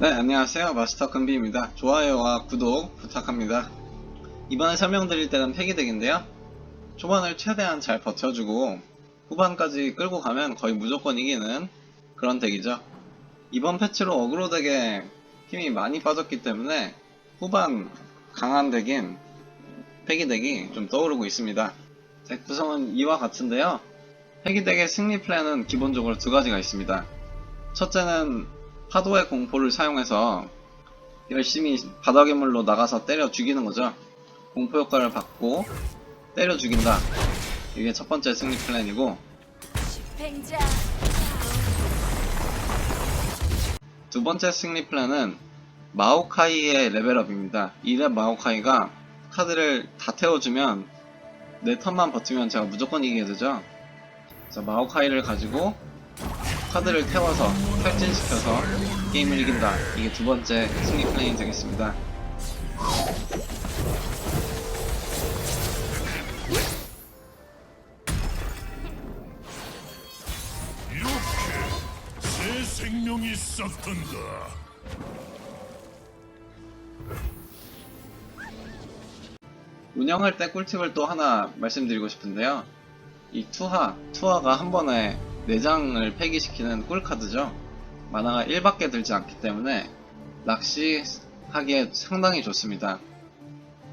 네, 안녕하세요. 마스터 금비입니다. 좋아요와 구독 부탁합니다. 이번에 설명드릴 때는 폐기덱인데요. 초반을 최대한 잘 버텨주고 후반까지 끌고 가면 거의 무조건 이기는 그런 덱이죠. 이번 패치로 어그로 덱에 힘이 많이 빠졌기 때문에 후반 강한 덱인 폐기덱이 좀 떠오르고 있습니다. 덱 구성은 이와 같은데요. 폐기덱의 승리 플랜은 기본적으로 두 가지가 있습니다. 첫째는 파도의 공포를 사용해서 열심히 바닥의 물로 나가서 때려 죽이는 거죠. 공포 효과를 받고 때려 죽인다. 이게 첫 번째 승리 플랜이고 두 번째 승리 플랜은 마오카이의 레벨업입니다. 이랩 마오카이가 카드를 다 태워주면 내 턴만 버티면 제가 무조건 이기게 되죠. 그래서 마오카이를 가지고 카드를 태워서 탈진시켜서 게임을 이긴다. 이게 두 번째 승리 플랜이 되겠습니다. 이렇게 새 생명이 싹튼다. 운영할 때 꿀팁을 또 하나 말씀드리고 싶은데요. 이 투하, 투하가 한 번에 4장을 폐기시키는 꿀카드죠. 만화가 1밖에 들지 않기 때문에 낚시하기에 상당히 좋습니다.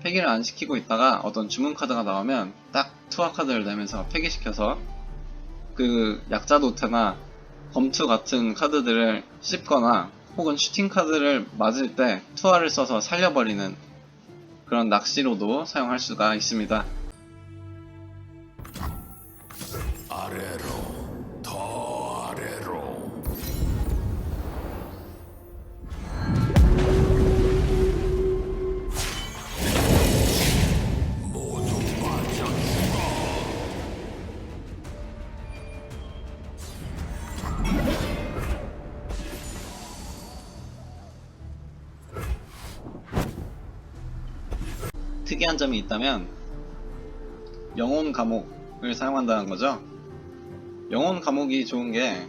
폐기를 안 시키고 있다가 어떤 주문 카드가 나오면 딱 투하 카드를 내면서 폐기시켜서 그 약자 도태나 검투 같은 카드들을 씹거나 혹은 슈팅 카드를 맞을 때 투하를 써서 살려버리는 그런 낚시로도 사용할 수가 있습니다. 아래로 특이한 점이 있다면 영혼 감옥을 사용한다는 거죠. 영혼 감옥이 좋은 게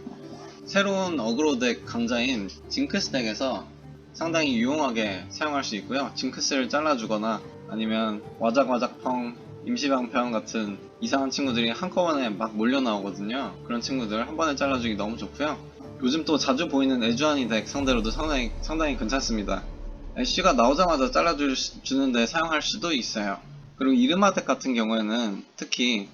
새로운 어그로 덱 강자인 징크스 덱에서 상당히 유용하게 사용할 수 있고요. 징크스를 잘라주거나 아니면 와작와작펑, 임시방편 같은 이상한 친구들이 한꺼번에 막 몰려 나오거든요. 그런 친구들 한 번에 잘라주기 너무 좋고요. 요즘 또 자주 보이는 에주아니 덱 상대로도 상당히 상당히 괜찮습니다. 애쉬가 나오자마자 잘라주는데 사용할 수도 있어요. 그리고 덱 같은 경우에는 특히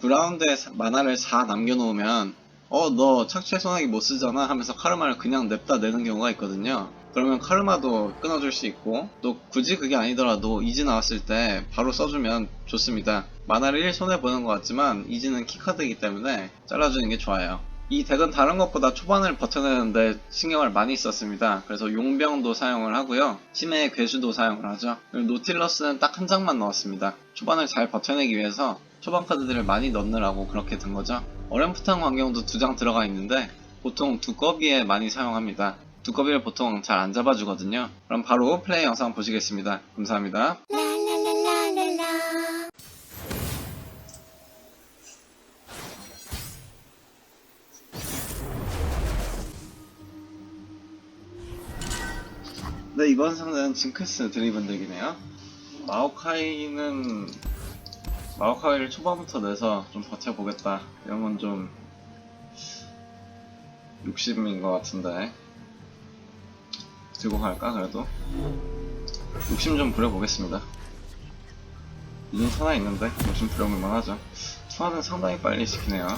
브라운드에 사- 만화를 4 남겨놓으면 어 너 착취 소나기 못 쓰잖아 하면서 카르마를 그냥 냅다 내는 경우가 있거든요. 그러면 카르마도 끊어줄 수 있고 또 굳이 그게 아니더라도 이지 나왔을 때 바로 써주면 좋습니다. 만화를 1 손해 보는 것 같지만 이지는 키카드이기 때문에 잘라주는 게 좋아요. 이 덱은 다른 것보다 초반을 버텨내는데 신경을 많이 썼습니다. 그래서 용병도 사용을 하고요. 치매의 괴수도 사용을 하죠. 노틸러스는 딱 한 장만 넣었습니다. 초반을 잘 버텨내기 위해서 초반 카드들을 많이 넣느라고 그렇게 된 거죠. 어렴풋한 환경도 두 장 들어가 있는데 보통 두꺼비에 많이 사용합니다. 두꺼비를 보통 잘 안 잡아주거든요. 그럼 바로 플레이 영상 보시겠습니다. 감사합니다. 이번 상대는 징크스 드리븐 덱이네요. 마오카이는 마오카이를 초반부터 내서 좀 버텨보겠다. 이런 건 좀 욕심인 것 같은데 들고 갈까 그래도 욕심 좀 부려보겠습니다. 이젠 하나 있는데 욕심 부려볼만 하죠. 투하는 상당히 빨리 시키네요.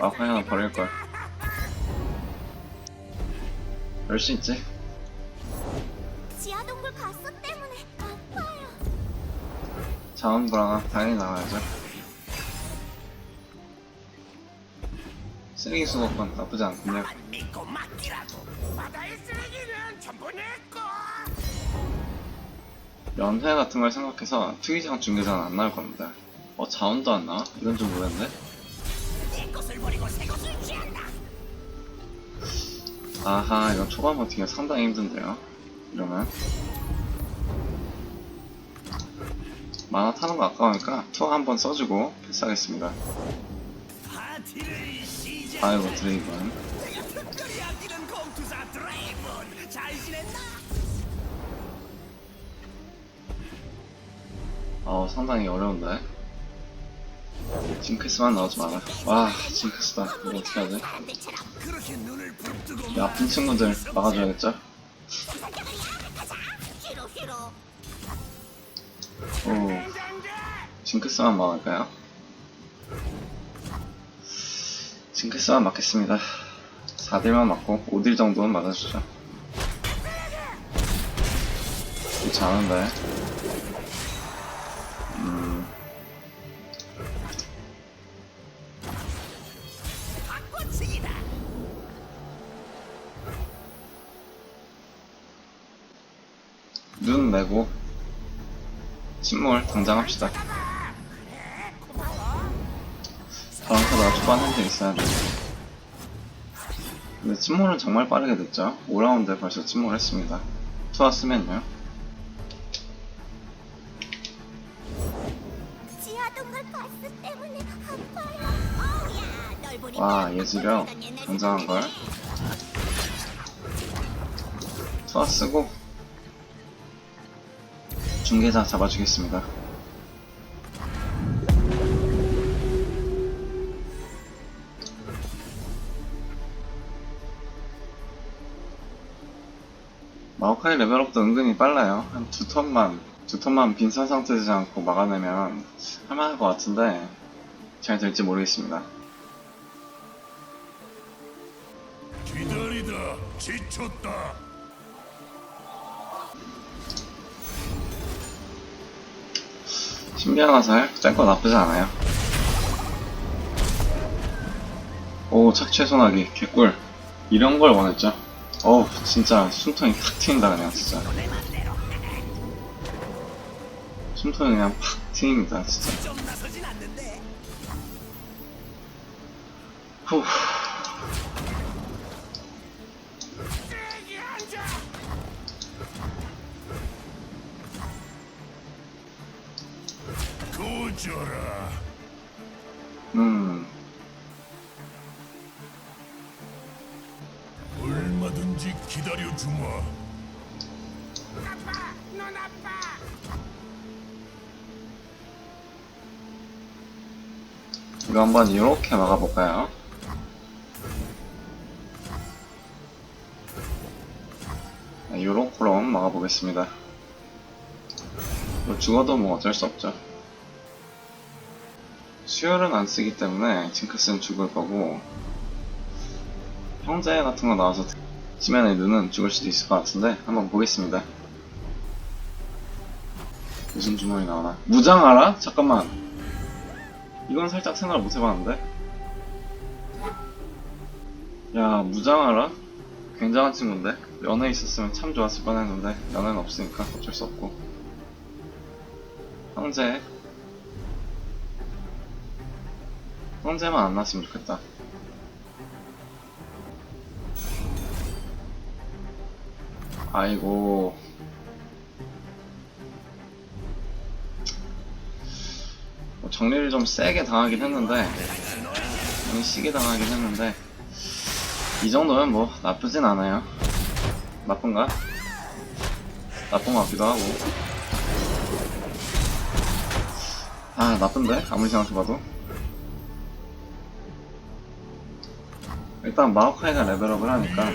마오카이 하나 버릴걸. 열 수 있지? 지하동굴 가스 때문에 아파요. 자원 불안하 당연히 나와야죠. 쓰레기 수거권 나쁘지 않군요. 연회 같은 걸 생각해서 특이장 중계자는 안 나올 겁니다. 어 자원도 안 나와? 이건 좀 모르겠네. 아하 이건 초반 버티기가 상당히 힘든데요. 이러면 만화 타는 거 아까우니까 투어 한번 써주고 패스하겠습니다. 아이고 드레이븐? 어 상당히 어려운데 징크스만 나오지 마라 와 징크스다 이거 어떻게 하지 이 아픈 친구들 막아줘야겠죠. 오 징크스만 막을까요? 징크스만 막겠습니다. 4딜만 맞고 5딜 정도는 맞아주죠. 않 당장 합시다. 다음 카드가 초반 핸드 있어야 돼. 근데 침몰은 정말 빠르게 됐죠? 5라운드에 벌써 침몰했습니다. 투하 쓰면요. 와 예지력 굉장한 걸. 투하 쓰고. 중계자 잡아주겠습니다 마오카이 레벨업도 은근히 빨라요 한 두 턴만 두 턴만 빈선 상태 되지 않고 막아내면 할만할 것 같은데 잘 될지 모르겠습니다 기다리다 지쳤다. 신비한 화살 짤거 나쁘지 않아요. 오 착취 소나기 개꿀 이런 걸 원했죠. 어우 진짜 숨통이 탁 트인다 그냥 진짜. 숨통이 그냥 팍 트입니다 진짜. 후. 고져라. 기다려 주마. 아빠, 넌 아빠. 이거 한번 이렇게 막아볼까요? 네, 요렇게로 막아보겠습니다. 뭐 죽어도 뭐 어쩔 수 없죠. 수혈은 안 쓰기 때문에 징크스는 죽을 거고 형제 같은 거 나와서 눈은 죽을 수도 있을 것 같은데 한번 보겠습니다. 무슨 주머니 나오나? 무장하라? 잠깐만. 이건 살짝 생각을 못 해봤는데? 야, 무장하라? 굉장한 친구인데? 연애 있었으면 참 좋았을 뻔 했는데, 연애는 없으니까 어쩔 수 없고. 형제. 형제만 안 났으면 좋겠다. 아이고. 뭐 정리를 좀 세게 당하긴 했는데 많이 시게 당하긴 했는데 이 정도면 뭐 나쁘진 않아요 나쁜가? 나쁜 것 같기도 하고 아 나쁜데? 아무리 생각해봐도 일단 마오카이가 레벨업을 하니까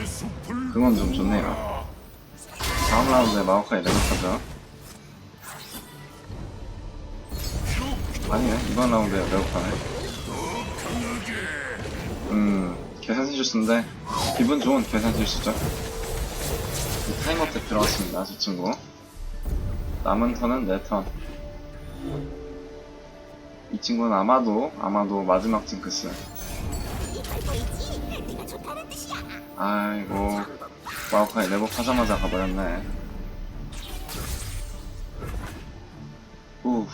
그건 좀 좋네요 다음 라운드에 마오카이 레벨업하죠 아니네 이번 라운드에 레벨업하네. 음 계산 실수인데 기분 좋은 계산 실수죠. 이 타이머 때 들어갔습니다 저 친구. 남은 턴은 4턴. 이 친구는 아마도 아마도 마지막 징크스. 아이고 마오카이 레벨업하자마자 가버렸네 우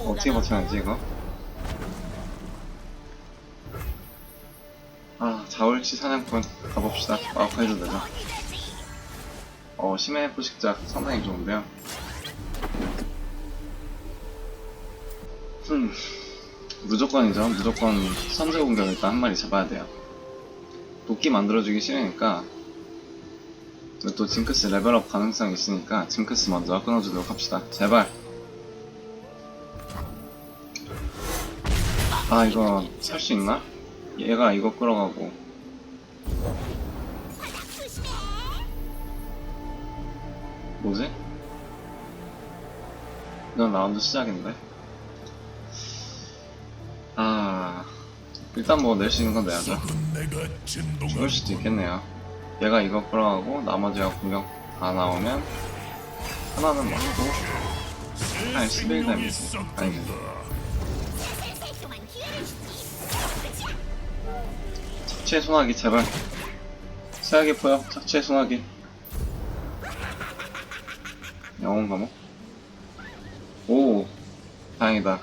어떻게 버텨야지 이거? 아 자월치 사냥꾼 가봅시다 마오카이도 되죠 어, 심해 포식작 상당히 좋은데요. 무조건이죠. 무조건 선제 공격 일단 한 마리 잡아야 돼요. 도끼 만들어주기 싫으니까 또 징크스 레벨업 가능성이 있으니까 징크스 먼저 끊어주도록 합시다. 제발. 아 이거 살 수 있나? 얘가 이거 끌어가고. 뭐지? 이건 라운드 시작인데. 일단 뭐 낼 수 있는 건 내야죠. 죽을 수도 있겠네요. 얘가 이거 끌어가고 나머지가 공격 다 나오면 하나는 맞고 한11 데미지. 주지. 착취의 소나기 제발. 세하게 보여. 착취의 소나기. 영혼 감옥. 오, 다행이다.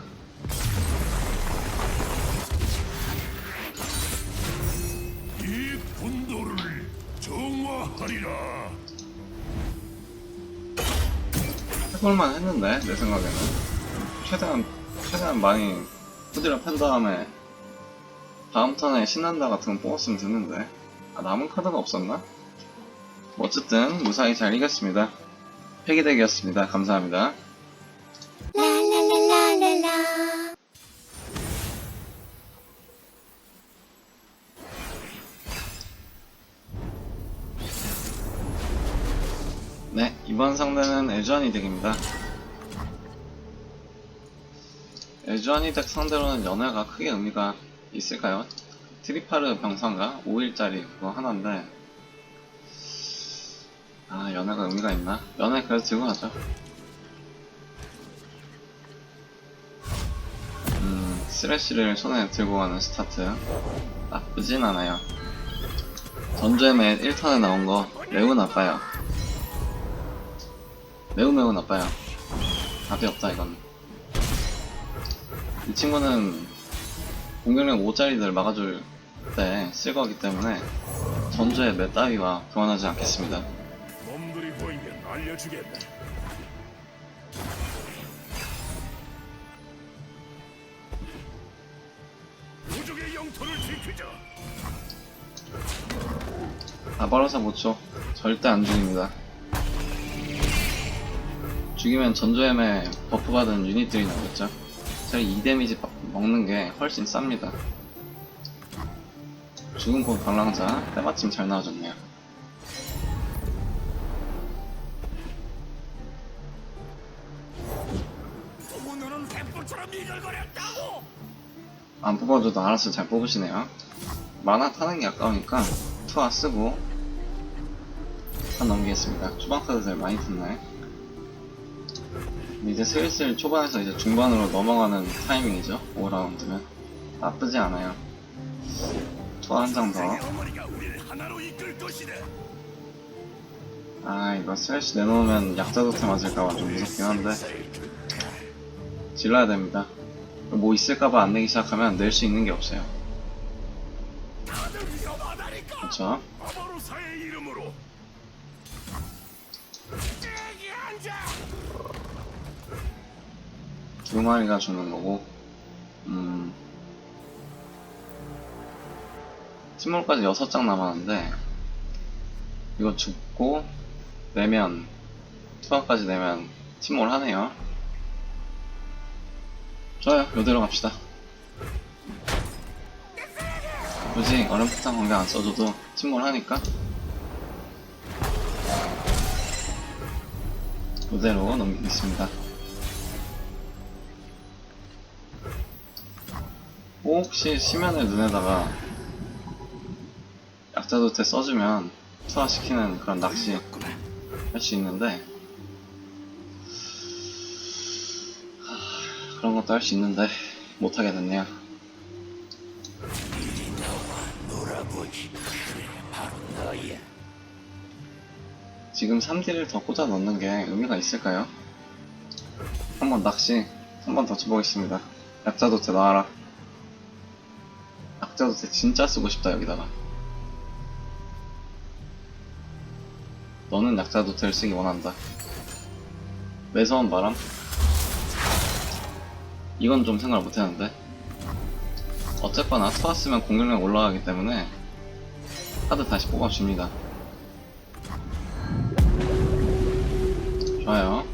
해볼만 했는데 내 생각에는. 최대한 최대한 많이 후디를 판 다음에 다음 턴에 신난다 같은 거 뽑았으면 됐는데. 아 남은 카드가 없었나? 뭐 어쨌든 무사히 잘 이겼습니다. 폐기덱이었습니다. 감사합니다 이번 상대는 에주아니 덱입니다 에주아니 덱 상대로는 연애가 크게 의미가 있을까요? 트리파르 병사인가? 5일짜리 그거 하나인데 아 연애가 의미가 있나? 연애 그래도 들고 가죠 음 쓰레쉬를 손에 들고 가는 스타트 나쁘진 않아요 전주엠에 1턴에 나온 거 매우 나빠요 매우 매우 나빠요. 답이 없다 이건. 이 친구는 공격력 5짜리들 막아줄 때 쓸 거기 때문에 전주의 몇 따위와 교환하지 않겠습니다. 놈들이 보이면 알려주겠다. 부족의 영토를 지키자. 아바로사 모초 절대 안 죽입니다 죽이면 전조엠에 버프 받은 유닛들이 나오겠죠 저희 2 데미지 바- 먹는 게 훨씬 쌉니다 죽은 곳 방랑자 때마침 잘 나와줬네요. 안 뽑아줘도 알아서 잘 뽑으시네요. 만화 타는 게 아까우니까 투하 쓰고 한 넘기겠습니다. 초반 카드들 많이 탔네. 이제 슬슬 초반에서 이제 중반으로 넘어가는 타이밍이죠. 5라운드면 나쁘지 않아요. 투하 한장 더. 아 이거 슬래시 내놓으면 약자도트 맞을까봐 좀 무섭긴 한데 질러야 됩니다. 뭐 있을까봐 안 내기 시작하면 낼 수 있는 게 없어요. 그렇죠? 아바로사의 이름으로. 여기 앉아. 두 마리가 주는 거고, 음, 침몰까지 여섯 장 남았는데, 이거 죽고, 내면, 투하까지 내면, 침몰 하네요. 좋아요, 이대로 갑시다. 굳이 얼음폭탄 관계 안 써줘도 침몰 하니까, 이대로 넘기겠습니다. 혹시 심연을 눈에다가 약자도테 써주면 투하시키는 그런 낚시 할 수 있는데 하, 그런 것도 할 수 있는데 못하게 됐네요. 지금 3D를 더 꽂아 넣는 게 의미가 있을까요? 한번 낚시 한번 더 쳐보겠습니다 약자도테 나와라 약자도테 진짜 쓰고 싶다 여기다가 너는 약자 도태를 쓰기 원한다. 매서운 바람? 이건 좀 생각을 못했는데. 어쨌거나 투하스면 공격력 올라가기 때문에 카드 다시 뽑아줍니다. 좋아요.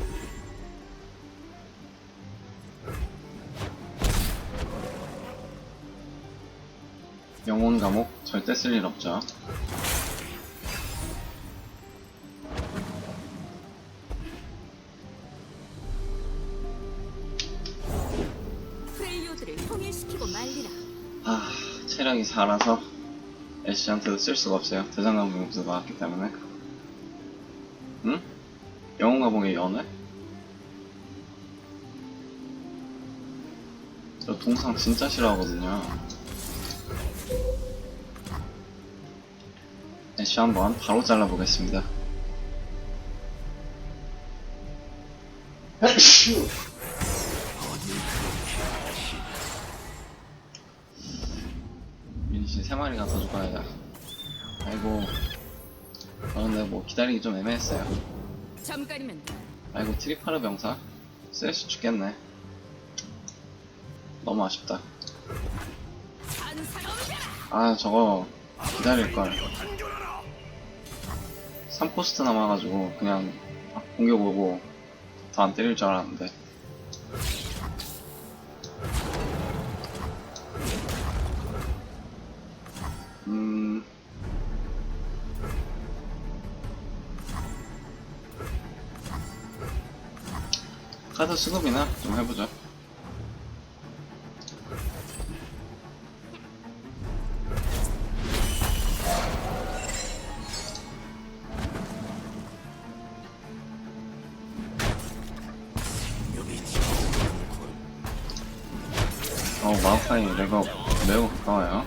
영혼 감옥 절대 쓸 일 없죠. 아, 체력이 4라서 애쉬한테도 쓸 수가 없어요. 대장감 공격도 나왔기 때문에. 응? 영웅 가봉의 연애? 저 동상 진짜 싫어하거든요. 애쉬 한번 바로 잘라보겠습니다. 미니씨 세 마리가 더 죽어야 아이고. 아 근데 뭐 기다리기 좀 애매했어요. 잠깐이면. 아이고 트리파르 병사? 쎄시 죽겠네. 너무 아쉽다. 아 저거 기다릴걸. 3코스트 남아가지고 그냥 막 공격 오고 더안 때릴 줄 알았는데. 음... 카드 수급이나 좀 해보죠. 마우카이 레벨 매우 가까워요.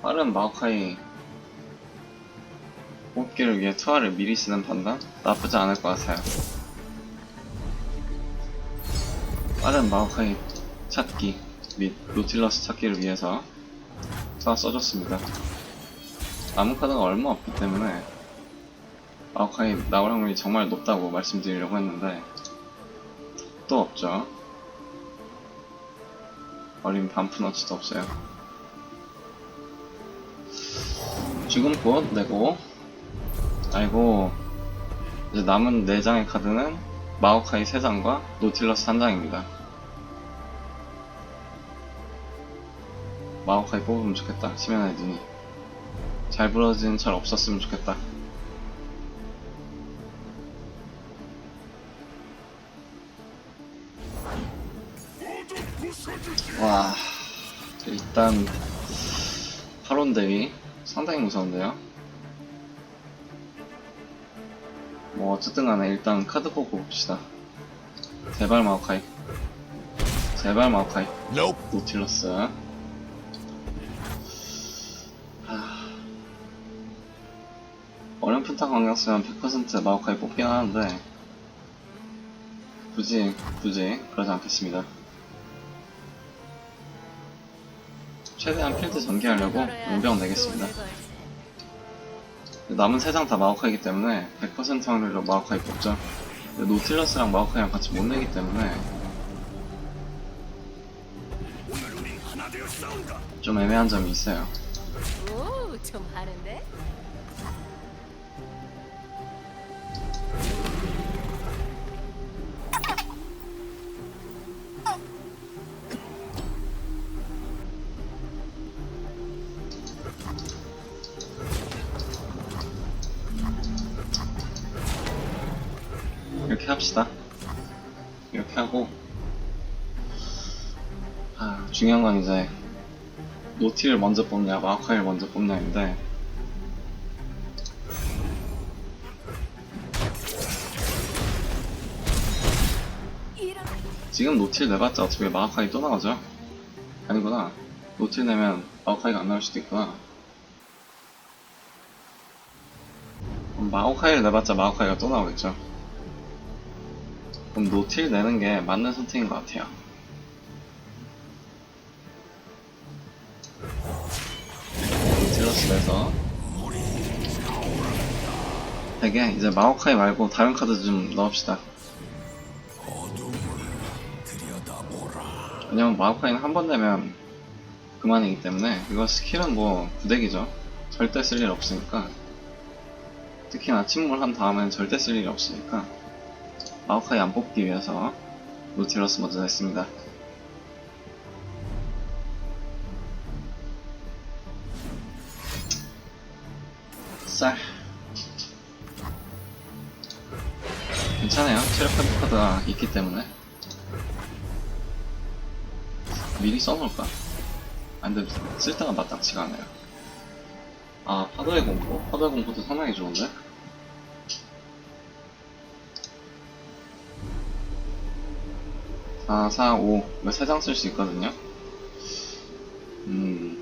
빠른 마우카이 뽑기를 위해 투하를 미리 쓰는 판단? 나쁘지 않을 것 같아요. 빠른 마우카이 찾기 및 노틸러스 찾기를 위해서 투하 써줬습니다. 남은 카드가 얼마 없기 때문에 마우카이 나올 확률이 정말 높다고 말씀드리려고 했는데 또 없죠. 어린 반프너치도 없어요. 죽음 곧 내고 아이고 이제 남은 4장의 카드는 마오카이 3장과 노틸러스 1장입니다. 마오카이 뽑으면 좋겠다. 시면의 눈이 잘 부러진 철 없었으면 좋겠다. 일단 8원 대위 상당히 무서운데요? 뭐 어쨌든 간에 일단 카드 뽑고 봅시다. 제발 마오카이. 제발 마오카이. Nope. 노틸러스. 하... 어렴풋한 광경 쓰면 100% 마오카이 뽑긴 하는데 굳이 굳이 그러지 않겠습니다 최대한 필드 전개하려고 용병 내겠습니다. 남은 세 장 다 마오카이기 때문에 100% 확률로 마오카이 뽑죠. 노틸러스랑 마오카이랑 같이 못 내기 때문에. 좀 애매한 점이 있어요. 오, 좀 하는데? 이렇게 하고 아, 중요한 건 이제 노티를 먼저 뽑냐 마오카이를 먼저 뽑냐인데 지금 노틸 내봤자 어차피 마오카이 또 나오죠? 아니구나. 노틸 내면 마오카이가 안 나올 수도 있구나. 그럼 마오카이를 내봤자 마오카이가 또 나오겠죠? 그럼 노틸 내는 게 맞는 선택인 것 같아요. 노틸러스 내서 덱에 이제 마오카이 말고 다른 카드 좀 넣읍시다. 왜냐면 마오카이는 한 번 되면 그만이기 때문에 이거 스킬은 뭐 부덱이죠. 절대 쓸 일 없으니까. 특히나 침몰 한 다음엔 절대 쓸 일이 없으니까 마오카이 안 뽑기 위해서 노티러스 먼저 냈습니다. 쌀. 괜찮아요. 체력 회복 카드가 있기 때문에. 미리 써놓을까? 아, 근데 쓸 때가 마땅치가 않아요. 아, 파도의 공포? 파도의 공포도 상당히 좋은데? 아, 4, 5. 이거 3장 쓸 수 있거든요? 음.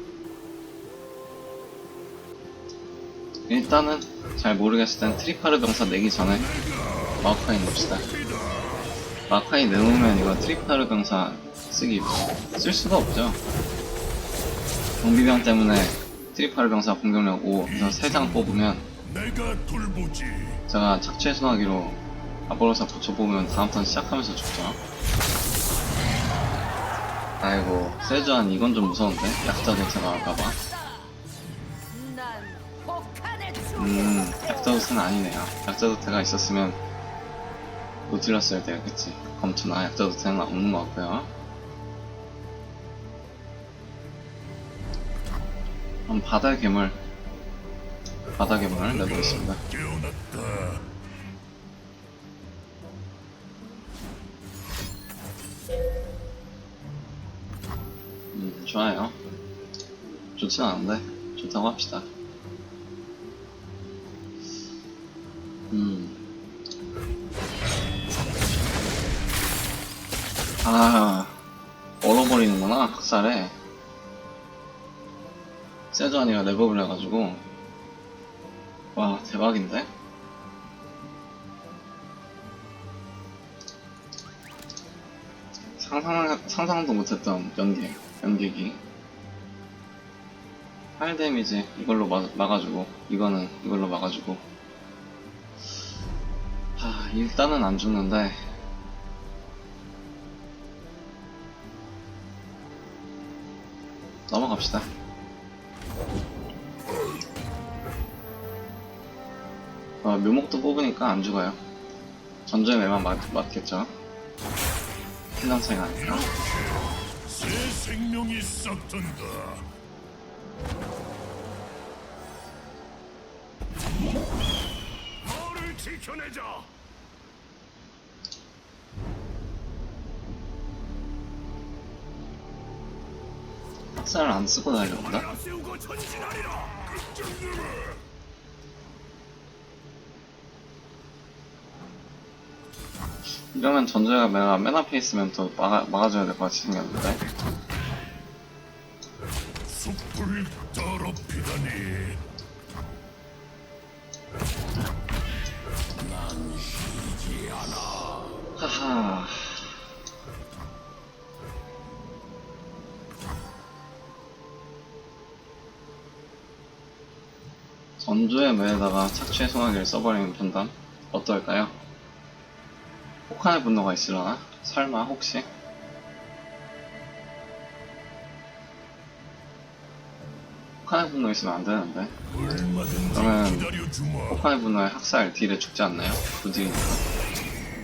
일단은 잘 모르겠을 땐 트리파르 병사 내기 전에 마카이 넣읍시다. 마카이 넣으면 이거 트리파르 병사 쓰기 쓸 수가 없죠. 경비병 때문에 트리파르 병사 공격력 5 그래서 3장 뽑으면. 제가 착취의 소나기로 아볼로사 붙여보면 다음 턴 시작하면서 죽죠. 아이고 세주한 이건 좀 무서운데? 약자 도태가 나올까봐. 음 약자 도태는 아니네요. 약자 도태가 있었으면 노틸러스를 되겠지 검투나 약자 도태는 없는 것 같고요. 그럼 바다 괴물 바다 괴물을 내보겠습니다 좋아요. 좋진 않은데, 좋다고 합시다. 음. 아, 얼어버리는구나, 학살에. 세주아니가 랩업을 해가지고. 와, 대박인데? 상상, 상상도 못했던 연기, 연기기. 8 데미지 이걸로 막, 막아주고, 이거는 이걸로 막아주고. 하, 일단은 안 죽는데. 넘어갑시다. 어, 묘목도 뽑으니까 안 죽어요. 매만 맞, 맞겠죠. 필랑 차이가 아니라. 새 생명이 싹튼다. 너를 지켜내자. 학살을 안 쓰고 달려온다? 앞세우고 전진하리라. 끝장내라. 이러면 전조가 내가 맨 앞에 있으면 또 막아, 막아줘야 될 것 같이 생겼는데 숲을 더럽히다니. 하하 전조의 매에다가 착취의 소나기를 써버리는 판단 어떨까요? 혹한의 분노가 있으려나? 설마 혹시? 혹한의 분노 있으면 안 되는데 그러면. 혹한의 분노의 학살 딜에 죽지 않나요? 부딜이니까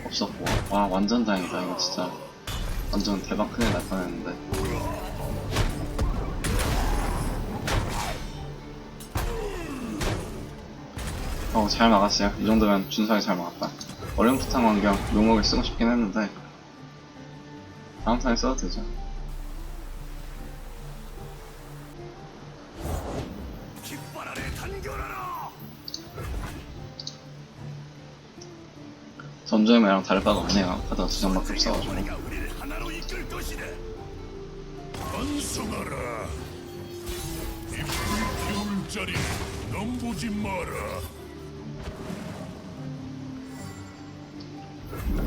없었고 와 완전 다행이다 이거 진짜 완전 대박 큰일 날 뻔했는데 어 잘 막았어요 이 정도면 준수하게 잘 막았다 어렴풋한 환경 용목을 쓰고 싶긴 했는데 다음 턴에 써도 되죠. 전조의 매랑 다를 바가 없네요 카드가 두 장밖에 없어가지고. 반성하라. 이 불태울 자리 넘보지 마라.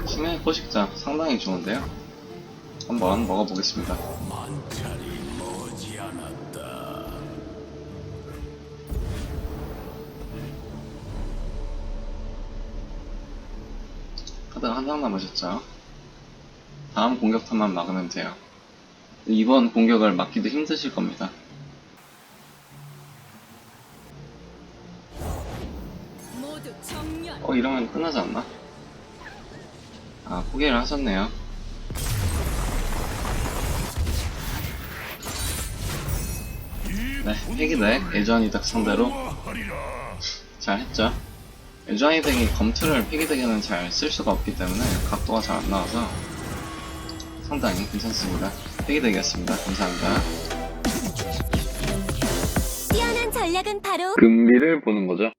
신의 포식자 상당히 좋은데요 한번 먹어보겠습니다. 카드가 한 장 남으셨죠? 다음 공격 턴만 막으면 돼요. 이번 공격을 막기도 힘드실 겁니다. 어, 이러면 끝나지 않나? 아, 포기를 하셨네요. 네, 폐기덱, 애주한이 덱 상대로 잘 했죠. 애주한이 덱이 검투를 폐기덱에는 잘 쓸 수가 없기 때문에 각도가 잘 안 나와서 상당히 괜찮습니다. 폐기덱이었습니다. 감사합니다. 뛰어난 전략은 바로 금비를 보는 거죠.